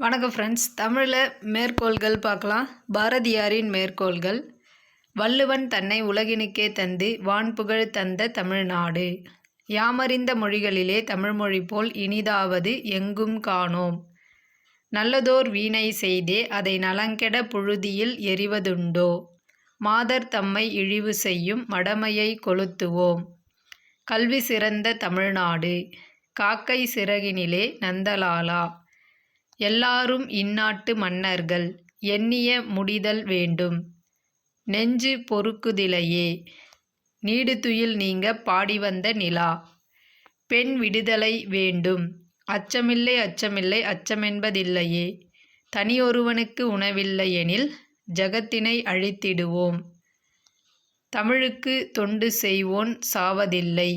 வணக்கம் ஃப்ரெண்ட்ஸ் தமிழில் மேற்கோள்கள் பார்க்கலாம். பாரதியாரின் மேற்கோள்கள். வள்ளுவன் தன்னை உலகினுக்கே தந்து வான்புகழ் தந்த தமிழ்நாடு. யாமறிந்த மொழிகளிலே தமிழ்மொழி போல் இனிதாவது எங்கும் காணோம். நல்லதோர் வீணை செய்தே அதை நலங்கெட புழுதியில் எறிவதுண்டோ? மாதர் தம்மை இழிவு செய்யும் மடமையை கொளுத்துவோம். கல்வி சிறந்த தமிழ்நாடு. காக்கை சிறகினிலே நந்தலாலா. எல்லாரும் இந்நாட்டு மன்னர்கள் எண்ணிய முடிதல் வேண்டும். நெஞ்சு பொறுக்குதிலையே நீடுதுயில் நீங்க பாடி வந்த நிலா. பெண் விடுதலை வேண்டும். அச்சமில்லை அச்சமில்லை அச்சமென்பதில்லையே. தனியொருவனுக்கு உணவில்லை எனில் ஜகத்தினை அழித்திடுவோம். தமிழுக்கு தொண்டு செய்வோன் சாவதில்லை.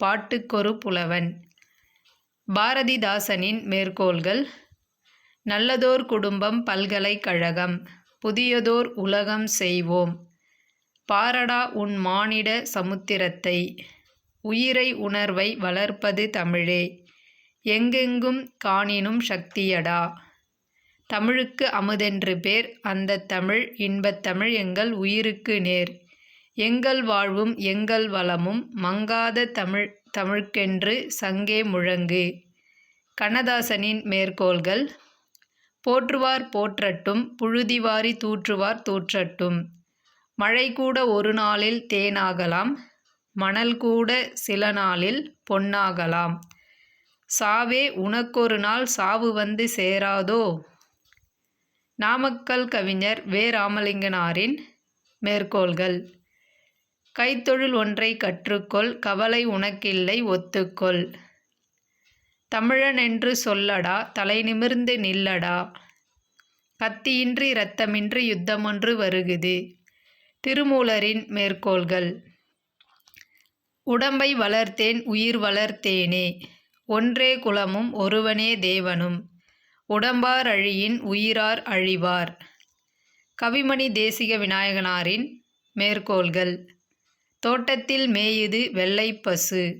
பாட்டுக்கொரு புலவன். பாரதிதாசனின் மேற்கோள்கள் நல்லதோர் குடும்பம் பல்கலைக்கழகம் புதியதோர் உலகம் செய்வோம். பாரடா உன் மானிட சமுத்திரத்தை உயிரை உணர்வை வளர்ப்பது தமிழே. எங்கெங்கும் காணினும் சக்தியடா. தமிழுக்கு அமுதென்று பேர் அந்த தமிழ் இன்பத்தமிழ் எங்கள் உயிருக்கு நேர். எங்கள் வாழ்வும் எங்கள் வளமும் மங்காத தமிழ் தமிழ்க்கென்று சங்கே முழங்கு. கண்ணதாசனின் மேற்கோள்கள் போற்றுவார் போற்றட்டும் புழுதிவாரி தூற்றுவார் தூற்றட்டும். மழை கூட ஒரு நாளில் தேனாகலாம் மணல் கூட சில நாளில் பொன்னாகலாம். சாவே உனக்கொரு நாள் சாவு வந்து சேராதோ? நாமக்கல் கவிஞர் வே ராமலிங்கனாரின் மேற்கோள்கள். கைத்தொழில் ஒன்றை கற்றுக்கொள் கவலை உனக்கில்லை ஒத்துக்கொள். தமிழன் என்று சொல்லடா தலை நிமிர்ந்து நில்லடா. கத்தியின்றி இரத்தமின்றி யுத்தமொன்று வருகுது. திருமூலரின் மேற்கோள்கள். உடம்பை வளர்த்தேன் உயிர் வளர்த்தேனே. ஒன்றே குலமும் ஒருவனே தேவனும். உடம்பார் அழியின் உயிரார் அழிவார். கவிமணி தேசிக விநாயகனாரின் மேற்கோள்கள். தோட்டத்தில் மேயுது வெள்ளை பசு.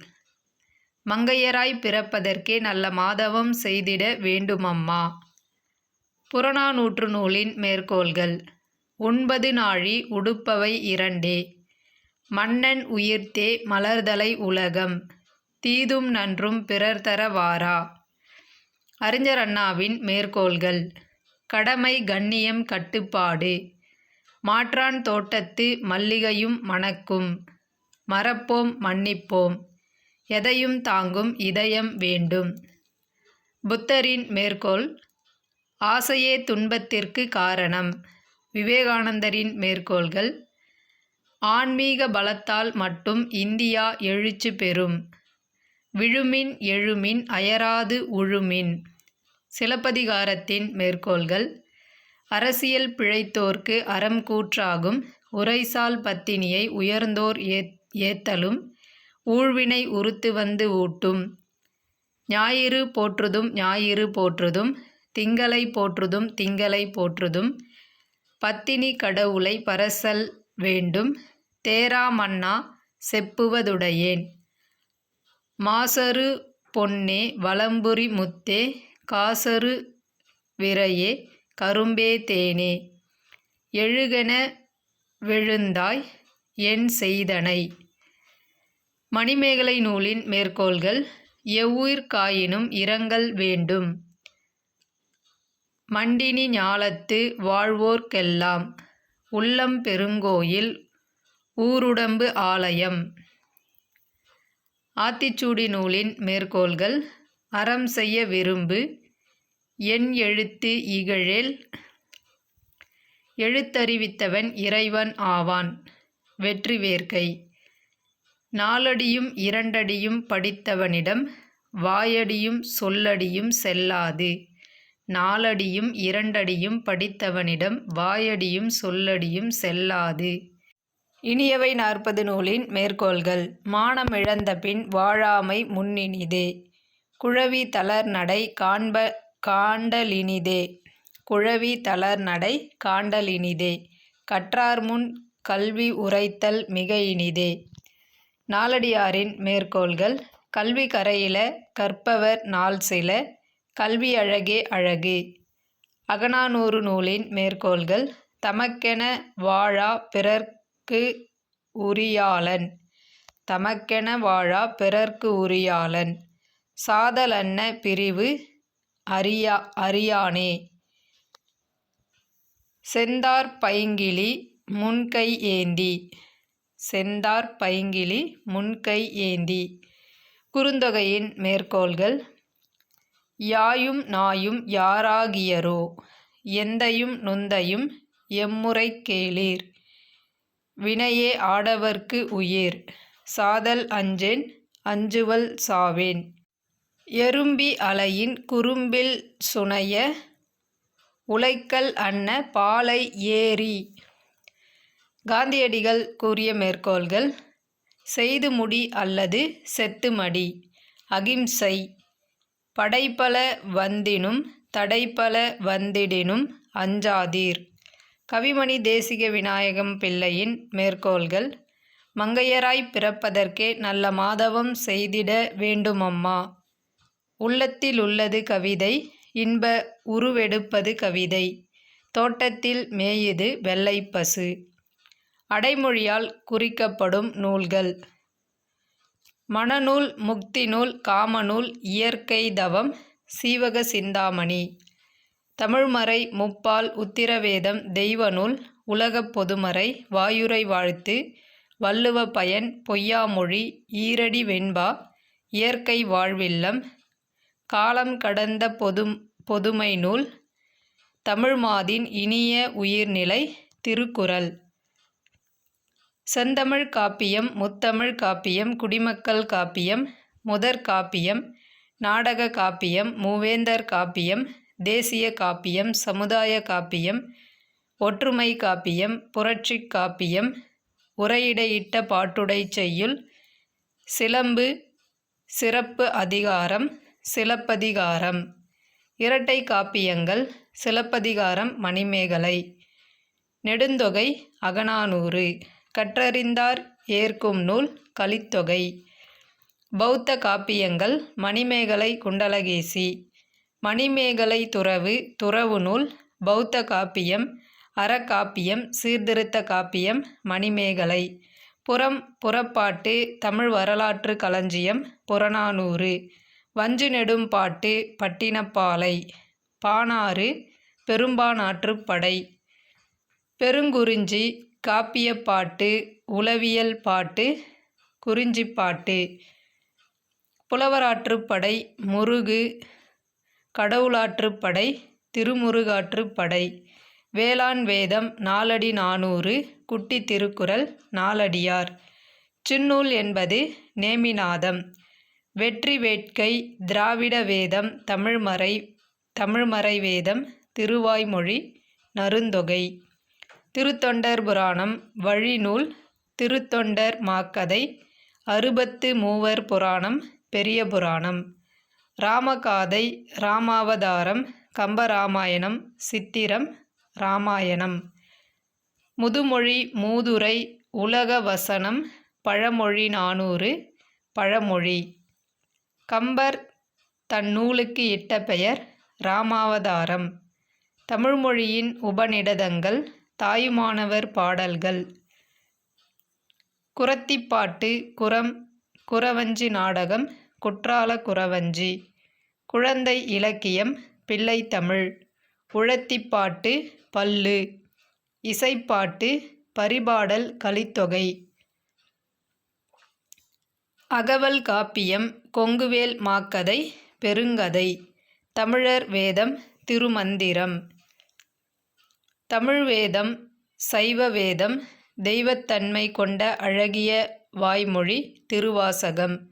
மங்கையராய் பிறப்பதற்கே நல்ல மாதவம் செய்திட வேண்டுமம்மா. புறநானூற்று நூலின் மேற்கோள்கள் ஒன்பது நாழி உடுப்பவை இரண்டே. மன்னன் உயிர்த்தே மலர்தலை உலகம் தீதும் நன்றும் பிறர் தர வாரா. அறிஞர் அண்ணாவின் மேற்கோள்கள் கடமை கண்ணியம் கட்டுப்பாடு மாற்றான் தோட்டத்து மல்லிகையும் மணக்கும் மறப்போம் மன்னிப்போம். எதையும் தாங்கும் இதயம் வேண்டும். புத்தரின் மேற்கோள் ஆசையே துன்பத்திற்கு காரணம். விவேகானந்தரின் மேற்கோள்கள் ஆன்மீக பலத்தால் மட்டும் இந்தியா எழுச்சி பெறும். விழுமின் எழுமின் அயராது உழுமின். சிலப்பதிகாரத்தின் மேற்கோள்கள் அரசியல் பிழைத்தோர்க்கு அறம் கூற்றாகும் உரைசால் பத்தினியை உயர்ந்தோர் ஏத்தலும். ஊழ்வினை உறுத்து வந்து ஊட்டும். ஞாயிறு போற்றுதும் ஞாயிறு போற்றுதும் திங்களை போற்றுதும் திங்களை போற்றுதும். பத்தினி கடவுளை பரசல் வேண்டும் தேராமன்னா செப்புவதுடையேன். மாசரு பொன்னே வலம்புரி முத்தே காசரு விரையே கரும்பே தேனே. எழுகென விழுந்தாய் என் செய்தனை. மணிமேகலை நூலின் மேற்கோள்கள் எவ்வுயிர்காயினும் இரங்கல் வேண்டும். மண்டினி ஞாலத்து வாழ்வோர்க்கெல்லாம். உள்ளம் பெருங்கோயில் ஊருடம்பு ஆலயம். ஆத்திச்சூடி நூலின் மேற்கோள்கள் அறம் செய்ய விரும்பு. என் எழுத்து இகழில். எழுத்தறிவித்தவன் இறைவன் ஆவான். வெற்றி வேர்க்கை. நாலடியும் இரண்டடியும் படித்தவனிடம் வாயடியும் சொல்லடியும் செல்லாது. நாலடியும் இரண்டடியும் படித்தவனிடம் வாயடியும் சொல்லடியும் செல்லாது. இனியவை நாற்பது நூலின் மேற்கோள்கள். மானம் இழந்த பின் வாழாமை முன்னினிதே. குழவி தளர் நடை காண்ப காண்டலினிதே. குழவி தளர் நடை காண்டலினிதே. கற்றார் முன் கல்வி உரைத்தல் மிக இனிதே நாலடியாரின் மேற்கோள்கள் கல்வி கரையில கற்பவர் நாள் சில கல்வி அழகே அழகு அகனானூறு நூலின் மேற்கோள்கள் தமக்கென வாழா பிறர்க்கு உரியாளன் தமக்கென வாழா பிறர்க்கு உரியாளன். சாதலன்ன பிரிவு அரியா அரியானே செந்தார் பைங்கிளி முன்கை ஏந்தி. செந்தார் பைங்கிளி முன்கை ஏந்தி. குறுந்தொகையின் மேற்கோள்கள் யாயும் நாயும் யாராகியரோ எந்தையும் நுந்தையும் எம்முறை கேளீர். வினையே ஆடவர்க்கு உயிர் சாதல் அஞ்சேன் அஞ்சுவல் சாவேன். எறும்பி அலையின் குறும்பில் சுனைய உலைக்கல் அன்ன பாலை ஏறி. காந்தியடிகள் கூறிய மேற்கோள்கள் செய்து முடி அல்லது செத்து மடி அகிம்சை படைப்பல வந்தினும் தடைப்பல வந்திடினும் அஞ்சாதீர் கவிமணி தேசிக விநாயகம் பிள்ளையின் மேற்கோள்கள் மங்கையராய் பிறப்பதற்கே நல்ல மாதவம் செய்திட வேண்டுமம்மா. உள்ளத்தில் உள்ளது கவிதை இன்ப உருவெடுப்பது கவிதை. தோட்டத்தில் மேயுது வெள்ளைப்பசு. அடைமொழியால் குறிக்கப்படும் நூல்கள். மணநூல் முக்தி நூல் காமநூல் இயற்கை தவம் சீவக சிந்தாமணி. தமிழ்மறை முப்பால் உத்திரவேதம் தெய்வநூல் உலகப் பொதுமறை வாயுரை வாழ்த்து வள்ளுவ பயன் பொய்யாமொழி ஈரடி வெண்பா இயற்கை வாழ்வில்லம் காலம் கடந்த பொது பொதுமை நூல் தமிழ்மாதின் இனிய உயிர்நிலை திருக்குறள். செந்தமிழ் காப்பியம் முத்தமிழ் காப்பியம் குடிமக்கள் காப்பியம் முதற் காப்பியம் நாடக காப்பியம் மூவேந்தர் காப்பியம் தேசிய காப்பியம் சமுதாய காப்பியம் ஒற்றுமை காப்பியம் புரட்சி காப்பியம் உரையிடையிட்ட பாட்டுடை செய்யுள் சிலம்பு சிறப்பு அதிகாரம் சிலப்பதிகாரம். இரட்டை காப்பியங்கள் சிலப்பதிகாரம் மணிமேகலை. நெடுந்தொகை அகநானூறு. கற்றறிந்தார் ஏற்கும் நூல் கலித்தொகை. பௌத்த காப்பியங்கள் மணிமேகலை குண்டலகேசி. மணிமேகலை துறவு துறவு நூல் பௌத்த காப்பியம் அறக்காப்பியம் சீர்திருத்த காப்பியம் மணிமேகலை. புறம் புறப்பாட்டு தமிழ் வரலாற்று களஞ்சியம் புறநானூறு. வஞ்சு நெடும் பாட்டு பட்டினப்பாலை. பானாறு பெரும்பானாற்றுப்படை பெருங்குறிஞ்சி காப்பியப்பாட்டு உளவியல் பாட்டு குறிஞ்சிப்பாட்டு புலவராற்றுப்படை முருகு கடவுளாற்றுப்படை திருமுருகாற்றுப்படை வேளாண் வேதம் நாலடி நானூறு குட்டி திருக்குறள் நாலடியார். சின்னூல் என்பது நேமிநாதம். வெற்றி வேட்கை திராவிட வேதம் தமிழ்மறை தமிழ்மறை வேதம் திருவாய்மொழி நருந்தொகை திருத்தொண்டர் புராணம் வழிநூல் திருத்தொண்டர் மாக்கதை அறுபத்து மூவர் புராணம் பெரிய புராணம். ராமகாதை ராமாவதாரம் கம்பராமாயணம் சித்திரம் ராமாயணம். முதுமொழி மூதுரை உலக வசனம் பழமொழி நானூறு பழமொழி. கம்பர் தன் நூலுக்கு இட்ட பெயர் ராமாவதாரம். தமிழ்மொழியின் உபநிடதங்கள் தாயுமானவர் பாடல்கள். குரத்திப்பாட்டு குரம் குறவஞ்சி நாடகம் குற்றால குறவஞ்சி குழந்தை இலக்கியம் பிள்ளைத்தமிழ் உழத்திப்பாட்டு பல்லு. இசைப்பாட்டு பரிபாடல் கலித்தொகை. அகவல் காப்பியம் கொங்குவேல் மாக்கதை பெருங்கதை. தமிழர் வேதம் திருமந்திரம். தமிழ் வேதம் சைவ வேதம் தெய்வத்தன்மை கொண்ட அழகிய வாய்மொழி திருவாசகம்.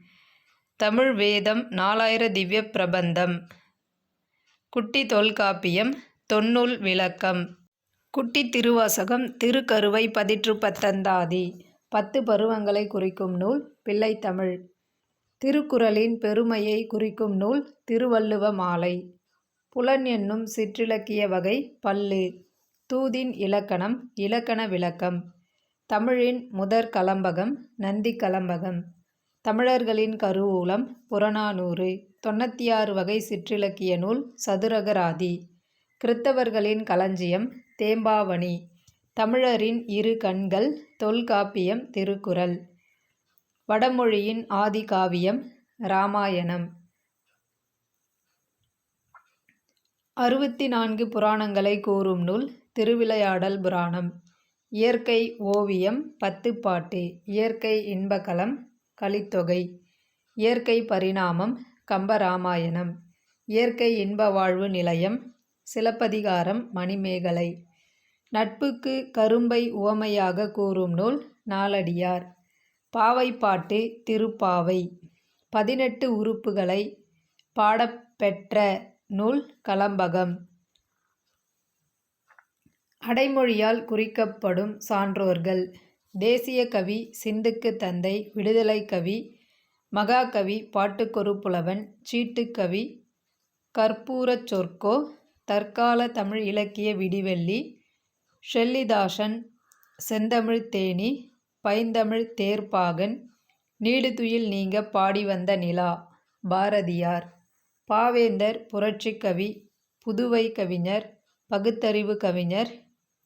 தமிழ் வேதம் நாலாயிர திவ்ய பிரபந்தம். குட்டி தொல்காப்பியம் தொன்னூல் விளக்கம். குட்டி திருவாசகம் திருக்கருவை பதிற்று பத்தந்தாதி. பத்து பருவங்களை குறிக்கும் நூல் பிள்ளைத்தமிழ் திருக்குறளின் பெருமையை குறிக்கும் நூல் திருவள்ளுவ மாலை. புலன் என்னும் சிற்றிலக்கிய வகை பல்லு. தூதின் இலக்கணம் இலக்கண விளக்கம். தமிழின் முதற் கலம்பகம் நந்தி கலம்பகம். தமிழர்களின் கருவூலம் புறநானூறு தொண்ணூற்றி ஆறு வகை சிற்றிலக்கிய நூல் சதுரகராதி. கிறித்தவர்களின் களஞ்சியம் தேம்பாவணி. தமிழரின் இரு கண்கள் தொல்காப்பியம் திருக்குறள். வடமொழியின் ஆதி காவியம் இராமாயணம். அறுபத்தி நான்கு புராணங்களை கூறும் நூல் திருவிளையாடல் புராணம். இயற்கை ஓவியம் பத்து பாட்டு. இயற்கை இன்பகலம் கலித்தொகை. இயற்கை பரிணாமம் கம்பராமாயணம். இயற்கை இன்ப வாழ்வு நிலையம் சிலப்பதிகாரம் மணிமேகலை. நட்புக்கு கரும்பை உவமையாக கூறும் நூல் நாலடியார் பாவைப்பாட்டு திருப்பாவை. பதினெட்டு உறுப்புகளை பாடப்பெற்ற நூல் கலம்பகம். அடைமொழியால் குறிக்கப்படும் சான்றோர்கள். தேசிய கவி சிந்துக்கு தந்தை விடுதலை கவி மகாகவி பாட்டுக்கொரு புலவன் சீட்டுக்கவி கற்பூரச் சொற்கோ தற்கால தமிழ் இலக்கிய விடிவெள்ளி ஷெல்லிதாசன் செந்தமிழ் தேனி பைந்தமிழ் தேர்ப்பாகன் நீடுதுயில் நீங்க பாடி வந்த நிலா பாரதியார். பாவேந்தர் புரட்சிக்கவி புதுவை கவிஞர் பகுத்தறிவு கவிஞர்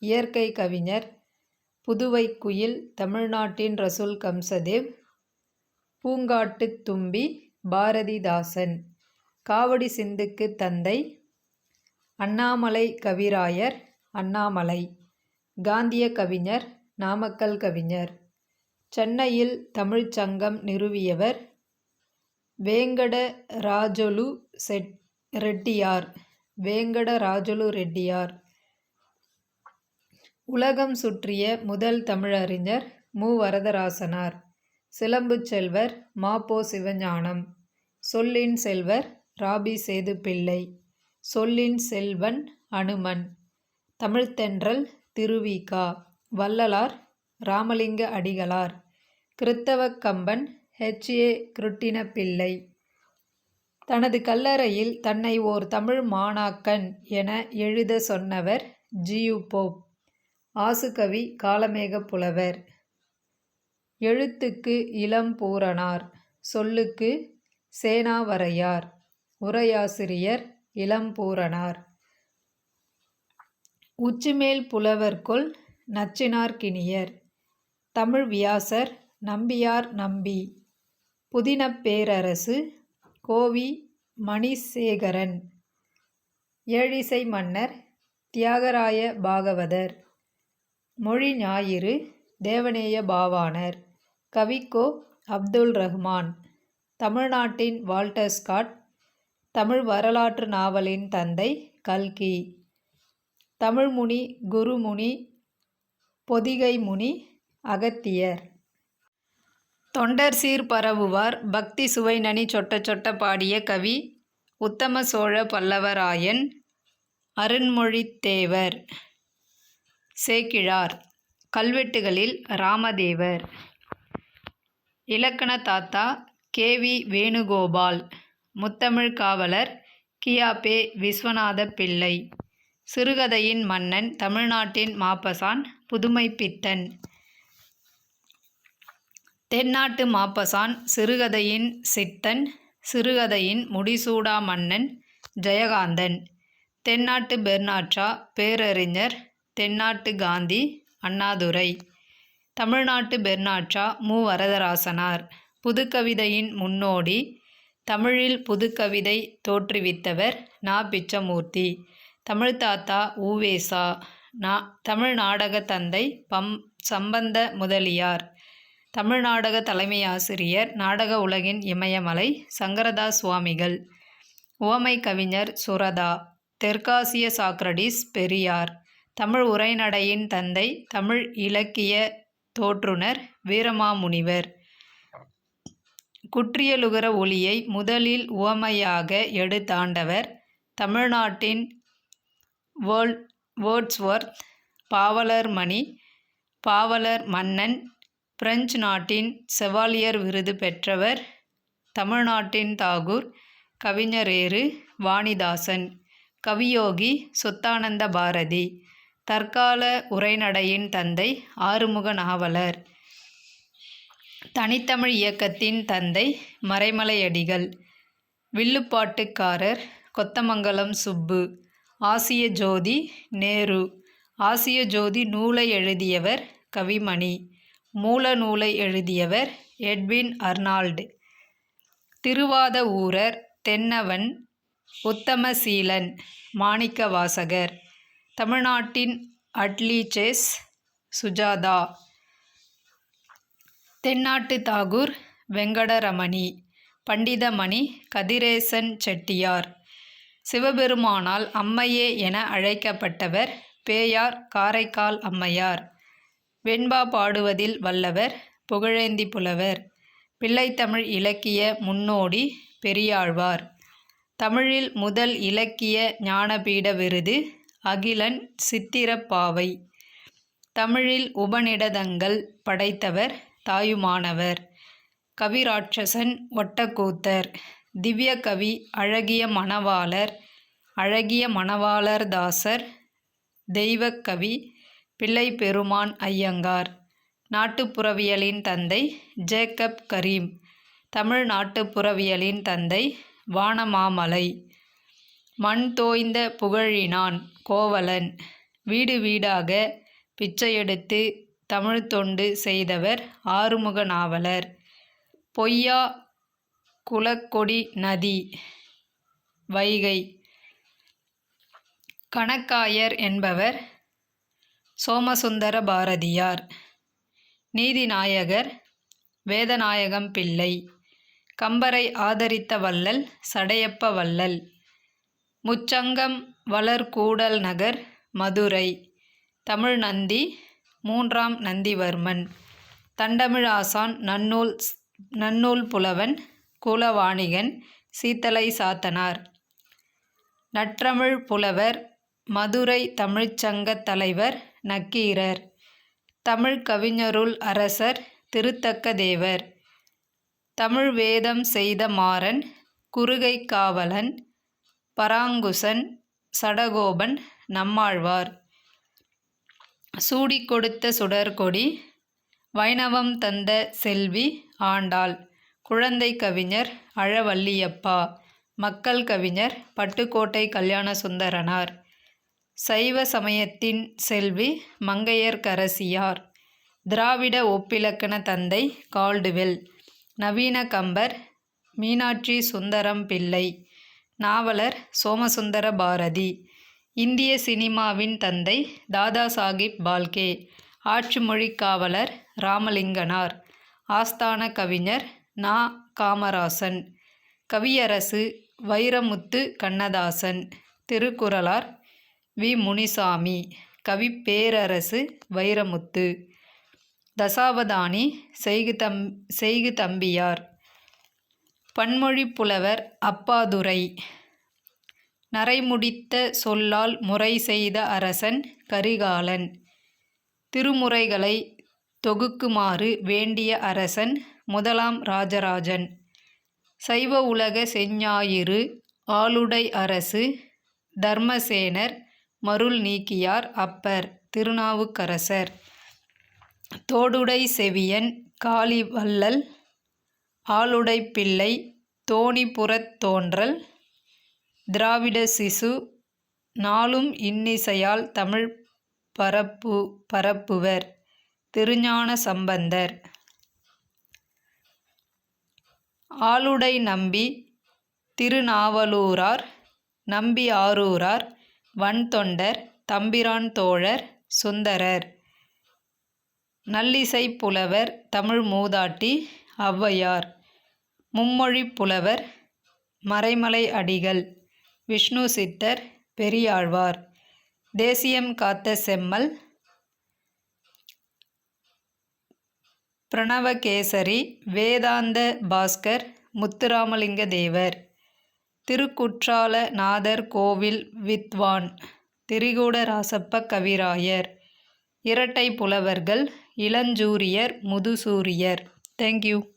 இயற்கை கவிஞர் புதுவை குயில் தமிழ்நாட்டின் ரசூல் கம்சதேவ் பூங்காட்டுத் தும்பி பாரதிதாசன் காவடி சிந்துக்கு தந்தை அண்ணாமலை கவிராயர் அண்ணாமலை காந்திய கவிஞர் நாமக்கல் கவிஞர் சென்னையில் தமிழ்ச் சங்கம் நிறுவியவர் வேங்கடராஜொலு செட் ரெட்டியார் வேங்கட ராஜொலு ரெட்டியார். உலகம் சுற்றிய முதல் தமிழறிஞர் மு. வரதராசனார். சிலம்புச் செல்வர் மாப்போ சிவஞானம். சொல்லின் செல்வர் ராபி சேது பிள்ளை சொல்லின் செல்வன் அனுமன். தமிழ்த்தென்றல் திருவிகா வள்ளலார் ராமலிங்க அடிகளார். கிறித்தவக் கம்பன் ஹெச்ஏ ஏ. தனது கல்லறையில் தன்னை ஓர் தமிழ் மாணாக்கன் என எழுத சொன்னவர் ஜியு போப். ஆசுகவி காளமேகப் புலவர். எழுத்துக்கு இளம்பூரணார் சொல்லுக்கு சேனாவரையார் உரையாசிரியர் இளம்பூரணார் உச்சிமேல் புலவர்கொள் நச்சினார்க்கினியர் தமிழ் வியாசர் நம்பியார் நம்பி. புதினப்பேரரசு கோவி மணிசேகரன். ஏழிசை மன்னர் தியாகராய பாகவதர். மொழி ஞாயிறு தேவநேய பாவாணர். கவிக்கோ அப்துல் ரஹ்மான். தமிழ்நாட்டின் வால்டர் ஸ்காட். தமிழ் வரலாற்று நாவலின் தந்தை கல்கி. தமிழ்முனி குருமுனி. பொதிகை முனி அகத்தியர். தொண்டர் சீர் பரவுவார். பக்தி சுவை நனி சொட்ட சொட்ட பாடிய கவி உத்தம சோழ பல்லவராயன். அருண்மொழித்தேவர். சேக்கிழார் கல்வெட்டுகளில் ராமதேவர். இலக்கண தாத்தா கே. வி. வேணுகோபால் முத்தமிழ் காவலர் கியாபே விஸ்வநாத பிள்ளை. சிறுகதையின் மன்னன் தமிழ்நாட்டின் மாப்பசான் புதுமைப்பித்தன் தென்னாட்டு மாப்பசான் சிறுகதையின் சித்தன் சிறுகதையின் முடிசூடா மன்னன் ஜெயகாந்தன். தென்னாட்டு பெர்னாட்சா பேரறிஞர் தென்னாட்டு காந்தி அண்ணாதுரை. தமிழ்நாட்டு பெர்னாட்சா மு. வரதராசனார். புதுக்கவிதையின் முன்னோடி. தமிழில் புதுக்கவிதை தோற்றுவித்தவர் நா. பிச்சமூர்த்தி. தமிழ் தாத்தா ஊவேசா நா. தமிழ் நாடக தந்தை பம். சம்பந்த முதலியார். தமிழ் நாடக தலைமை ஆசிரியர் நாடக உலகின் இமயமலை சங்கரதாஸ் சுவாமிகள். உவமை கவிஞர் சுரதா. தெற்காசிய சாக்ரடிஸ் பெரியார். தமிழ் உரைநடையின் தந்தை தமிழ் இலக்கிய தோற்றுனர் வீரமாமுனிவர். குற்றியலுகர ஒளியை முதலில் உவமையாக எடுத்தாண்டவர் தமிழ்நாட்டின் வேர்ல் வேர்ட்ஸ்வொர்த் பாவலர் மணி பாவலர் மன்னன் பிரெஞ்சு நாட்டின் செவாலியர் விருது பெற்றவர் தமிழ்நாட்டின் தாகூர் கவிஞரேறு வாணிதாசன் கவியோகி சொத்தானந்த பாரதி. தற்கால உரைநடையின் தந்தை ஆறுமுக நாவலர். தனித்தமிழ் இயக்கத்தின் தந்தை மறைமலையடிகள். வில்லுப்பாட்டுக்காரர் கொத்தமங்கலம் சுப்பு. ஆசிய ஜோதி நேரு. ஆசிய ஜோதி நூலை எழுதியவர் கவிமணி. மூல நூலை எழுதியவர் எட்வின் அர்னால்டு. திருவாத ஊரர் தென்னவன் உத்தமசீலன் மாணிக்கவாசகர். தமிழ்நாட்டின் அட்லீச்சேஸ் சுஜாதா. தென்னாட்டு தாகூர் வெங்கடரமணி பண்டிதமணி கதிரேசன் செட்டியார். சிவபெருமானால் அம்மையே என அழைக்கப்பட்டவர் பேயார் காரைக்கால் அம்மையார். வெண்பா பாடுவதில் வல்லவர் புகழேந்தி புலவர். பிள்ளைத்தமிழ் இலக்கிய முன்னோடி பெரியாழ்வார். தமிழில் முதல் இலக்கிய ஞானபீட விருது அகிலன் சித்திரப்பாவை தமிழில் உபநிடதங்கள் படைத்தவர் தாயுமானவர். கவிராட்சசன் ஒட்டக்கூத்தர். திவ்ய கவி அழகிய மணவாளர். அழகிய மணவாளர் தாசர் தெய்வக்கவி பிள்ளை பெருமான் ஐயங்கார் நாட்டுப்புறவியலின் தந்தை ஜேக்கப் கரீம். தமிழ் நாட்டுப்புறவியலின் தந்தை வானமாமலை. மண் தோய்ந்த புகழினான் கோவலன். வீடு வீடாக பிச்சையெடுத்து தமிழ் தொண்டு செய்தவர் ஆறுமுக நாவலர். பொய்யா குலக்கொடி நதி வைகை. கணக்காயர் என்பவர் சோமசுந்தர பாரதியார். நீதிநாயகர் வேதநாயகம் பிள்ளை. கம்பரை ஆதரித்த வள்ளல் சடையப்ப வள்ளல். முச்சங்கம் வளர்கூடல் நகர் மதுரை. தமிழ் நந்தி மூன்றாம் நந்திவர்மன். தண்டமிழாசான் நன்னூல் நன்னூல் புலவன் குலவாணிகன் சீத்தலை சாத்தனார். நற்றமிழ் புலவர் மதுரை தமிழ்ச்சங்கத் தலைவர் நக்கீரர். தமிழ் கவிஞருள் அரசர் திருத்தக்க தேவர். தமிழ் வேதம் செய்த மாறன் குறுகை காவலன் பராங்குசன் சடகோபன் நம்மாழ்வார். சூடி கொடுத்த சுடர்கொடி வைணவம் தந்த செல்வி ஆண்டாள். குழந்தை கவிஞர் அழவல்லியப்பா மக்கள் கவிஞர் பட்டுக்கோட்டை கல்யாண சுந்தரனார் சைவ சமயத்தின் செல்வி மங்கையர்கரசியார் திராவிட ஒப்பிலக்கண தந்தை கால்டுவெல். நவீன கம்பர் மீனாட்சி சுந்தரம் பிள்ளை. நாவலர் சோமசுந்தர பாரதி. இந்திய சினிமாவின் தந்தை தாதா சாஹிப் பால்கே ஆட்சிமொழி காவலர் ராமலிங்கனார். ஆஸ்தான கவிஞர் நா. காமராசன். கவியரசு வைரமுத்து கண்ணதாசன். திருக்குறளார் வி. முனிசாமி. கவிப்பேரரசு வைரமுத்து. தசாவதானி செய்கு தம் செய்கு தம்பியார். பன்மொழி புலவர் அப்பாதுரை. நரைமுடித்த சொல்லால் முறை செய்த அரசன் கரிகாலன். திருமுறைகளை தொகுக்குமாறு வேண்டிய அரசன் முதலாம் ராஜராஜன். சைவ உலக செஞ்ஞாயிறு ஆளுடை அரசு தர்மசேனர் மருள் நீக்கியார் அப்பர் திருநாவுக்கரசர். தோடுடை செவியன் காளிவள்ளல் ஆளுடைப்பிள்ளை தோணிபுறத் தோன்றல் திராவிட சிசு நாளும் இன்னிசையால் தமிழ் பரப்பு பரப்புவர் திருஞான சம்பந்தர். ஆளுடை நம்பி திருநாவலூரார் நம்பி ஆரூரார் வன்தொண்டர் தம்பிரான் தோழர் சுந்தரர். நல்லிசை புலவர் தமிழ் மூதாட்டி ஔவையார். மும்மொழி புலவர் மறைமலை அடிகள் விஷ்ணு சித்தர் பெரியாழ்வார். தேசியம் காத்த செம்மல் பிரணவகேசரி வேதாந்த பாஸ்கர் முத்துராமலிங்க தேவர். திருக்குற்றால நாதர் கோவில் வித்வான் திரிகூட ராசப்ப கவிராயர். இரட்டை புலவர்கள் இளஞ்சூரியர் முதுசூரியர். Thank you.